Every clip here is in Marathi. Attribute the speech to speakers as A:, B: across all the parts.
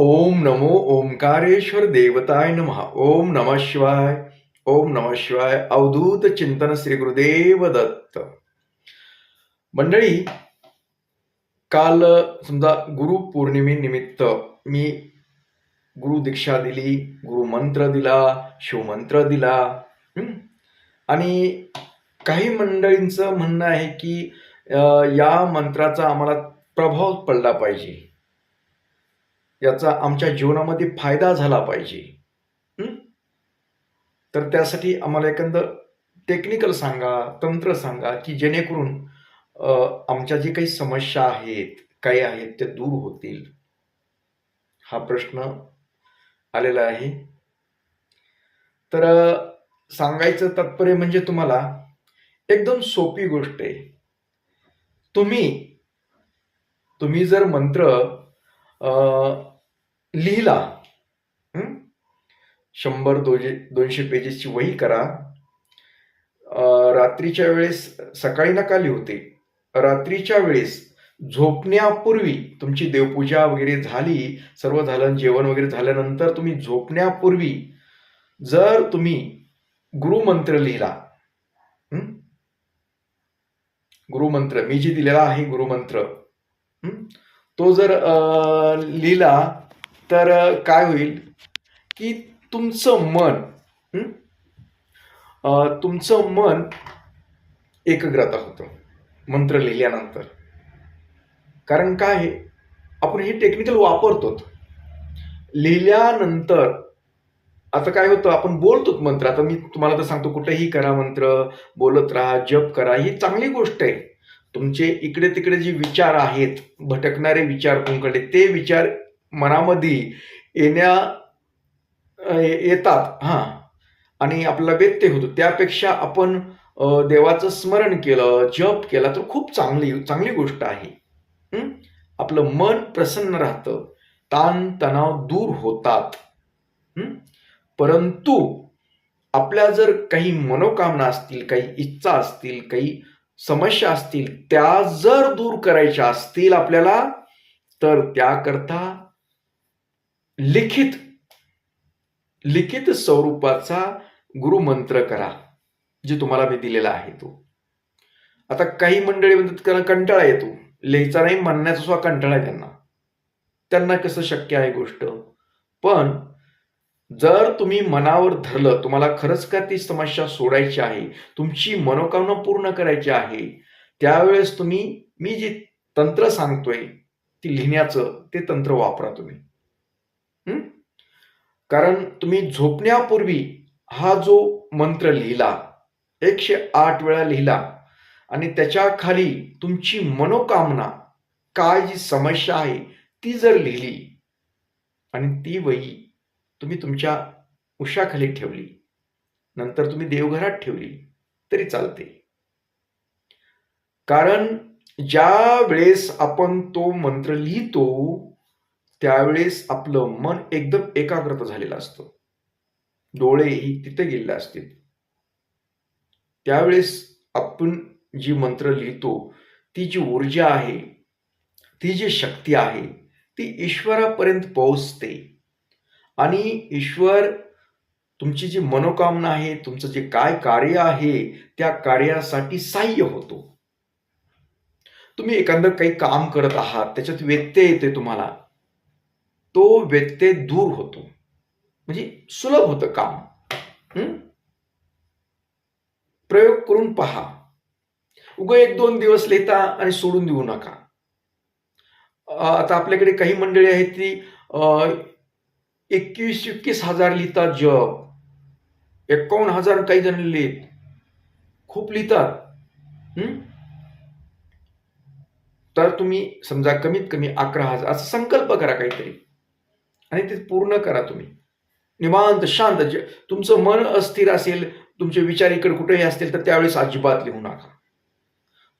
A: ओम नमो ओंकारेश्वर देवताय नमः। ओम नम शिवाय। ओम नम शिवाय। अवधूत चिंतन श्री गुरुदेव दत्त। मंडळी काल समजा गुरु पौर्णिमेनिमित्त मी गुरु दीक्षा दिली गुरुमंत्र दिला शिवमंत्र दिला आणि काही मंडळींचं म्हणणं आहे की या मंत्राचा आम्हाला प्रभाव पडला पाहिजे. याचा आमच्या जीवनामध्ये फायदा झाला पाहिजे. तर त्यासाठी आम्हाला एखादं टेक्निकल सांगा तंत्र सांगा की जेणेकरून आमच्या जे काही समस्या आहेत काही आहेत ते दूर होतील. हा प्रश्न आलेला आहे. तर सांगायचं तात्पर्य म्हणजे तुम्हाला एकदम सोपी गोष्ट आहे. तुम्ही तुम्ही जर मंत्र लिहिला. शंभर दोनशे दोनशे पेजेसची वही करा. रात्रीच्या वेळेस सकाळी नका लिहते रात्रीच्या वेळेस झोपण्यापूर्वी तुमची देवपूजा वगैरे झाली सर्व झालं जेवण वगैरे झाल्यानंतर तुम्ही झोपण्यापूर्वी जर तुम्ही गुरुमंत्र लिहिला गुरुमंत्र मी जी दिलेला आहे गुरुमंत्र तो जर लिहिला तर काय होईल? की तुमचं मन तुमचं मन एकाग्रता होतं मंत्र लिहिल्यानंतर. कारण काय आहे? आपण हे टेक्निकल वापरतो लिहिल्यानंतर आता काय होतं? आपण बोलतो मंत्र. आता मी तुम्हाला तर सांगतो कुठेही करा मंत्र बोलत राहा जप करा ही चांगली गोष्ट आहे. तुमचे इकडे तिकडे जे विचार आहेत भटकणारे विचार तुमकडे ते विचार मनामध्ये येण्या येतात हां. आणि आपला व्यत्यय होतो. त्यापेक्षा आपण देवाचं स्मरण केलं जप केला तर खूप चांगली चांगली गोष्ट आहे. आपलं मन प्रसन्न राहतं. ताण तणाव दूर होतात. परंतु आपल्या जर काही मनोकामना असतील काही इच्छा असतील काही समस्या असतील त्या जर दूर करायच्या असतील आपल्याला तर त्याकरता लिखित लिखित स्वरूपाचा गुरुमंत्र करा जे तुम्हाला मी दिलेला आहे तो. आता काही मंडळी म्हणतात कारण कंटाळा येतो. लिहायचा नाही म्हणण्याचा सुद्धा कंटाळा आहे त्यांना. त्यांना कसं शक्य आहे गोष्ट? पण जर तुम्ही मनावर धरलं तुम्हाला खरंच का ती समस्या सोडायची आहे? तुमची मनोकामना पूर्ण करायची आहे? त्यावेळेस तुम्ही मी जी तंत्र सांगतोय ती लिहिण्याचं ते तंत्र वापरा तुम्ही. कारण तुम्ही झोपण्यापूर्वी हा जो मंत्र लिहिला एकशे आठ वेळा लिहिला आणि त्याच्याखाली तुमची मनोकामना काय जी समस्या आहे ती जर लिहिली आणि ती वही तुम्ही तुमच्या उशाखाली ठेवली. नंतर तुम्ही देवघरात ठेवली. तरी चालते. कारण ज्या वेळेस आपण तो मंत्र लिहितो त्यावेळेस आपलं मन एकदम एकाग्रता झालेलं असतं. डोळेही तिथे गेलेले असतील. त्यावेळेस आपण जी मंत्र लिहितो ती जी ऊर्जा आहे ती जी शक्ती आहे ती ईश्वरापर्यंत पोहोचते. आणि ईश्वर तुमची जी मनोकामना आहे तुमचं जे काय कार्य आहे त्या कार्यासाठी सहाय्य होतो. तुम्ही एखादं काही काम करत आहात त्याच्यात व्यत्यय येते तुम्हाला. तो व्यत्यय दूर होतो. म्हणजे सुलभ होतं काम. प्रयोग करून पहा. उग एक दोन दिवस लिहिता आणि सोडून देऊ नका. आता आपल्याकडे काही मंडळी आहेत ती एकवीस एकवीस हजार लिहितात जप एकावन्न हजार काही जण लिहित. खूप लिहितात. तर तुम्ही समजा कमीत कमी अकरा हजार असा संकल्प करा काहीतरी. आणि ते पूर्ण करा तुम्ही. निवांत शांत. जे तुमचं मन अस्थिर असेल तुमचे विचार इकडे कुठेही असतील तर त्यावेळेस अजिबात लिहू नका.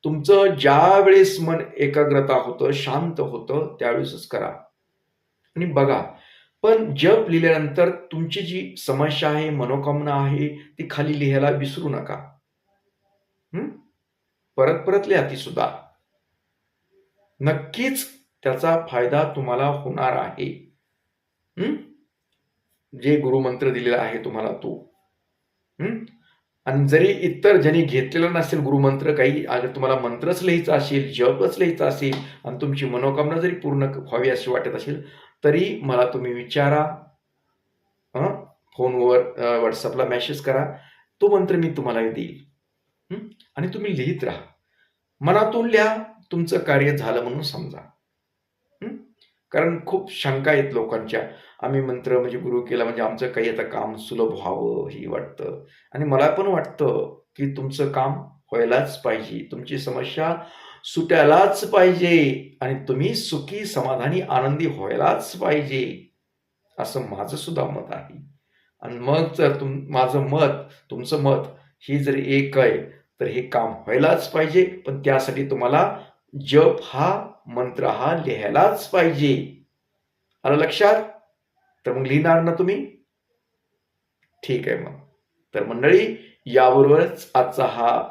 A: तुमचं ज्या वेळेस मन एकाग्रता होतं शांत होतं त्यावेळेसच करा. आणि बघा पण जप लिहिल्यानंतर तुमची जी समस्या आहे मनोकामना आहे ती खाली लिहायला विसरू नका. हम्म परत परत लिहा ती सुद्धा. नक्कीच त्याचा फायदा तुम्हाला होणार आहे. हम्म जे गुरुमंत्र दिलेला आहे तुम्हाला तो. हम्म आणि जरी इतर ज्यांनी घेतलेला नसेल गुरुमंत्र काही तुम्हाला मंत्रच लिहायचा असेल जपच लिहायचा असेल आणि तुमची मनोकामना जरी पूर्ण व्हावी अशी वाटत असेल तरी मला तुम्ही विचारा. हं? फोनवर व्हॉट्सअपला मेसेज करा. तो मंत्र मी तुम्हाला देईल. आणि तुम्ही लिहित राहा. मनातून लिहा तुमचं कार्य झालं म्हणून समजा. कारण खूप शंका आहेत लोकांच्या. आम्ही मंत्र म्हणजे गुरु केला म्हणजे आमचं काही आता काम सुलभ व्हावं ही वाटतं. आणि मला पण वाटतं की तुमचं काम व्हायलाच पाहिजे. तुमची समस्या सुटायलाच पाहिजे आणि तुम्ही सुखी समाधानी आनंदी व्हायलाच पाहिजे. असं माझं सुद्धा मत आहे. आणि मग जर तुम माझं मत तुमचं मत ही जर एक आहे तर हे काम व्हायलाच पाहिजे. पण त्यासाठी तुम्हाला जप हा मंत्र हा लिहायलाच पाहिजे. आलं लक्षात? तर मग लिहिणार ना तुम्ही? ठीक आहे मग. तर मंडळी याबरोबरच आजचा हा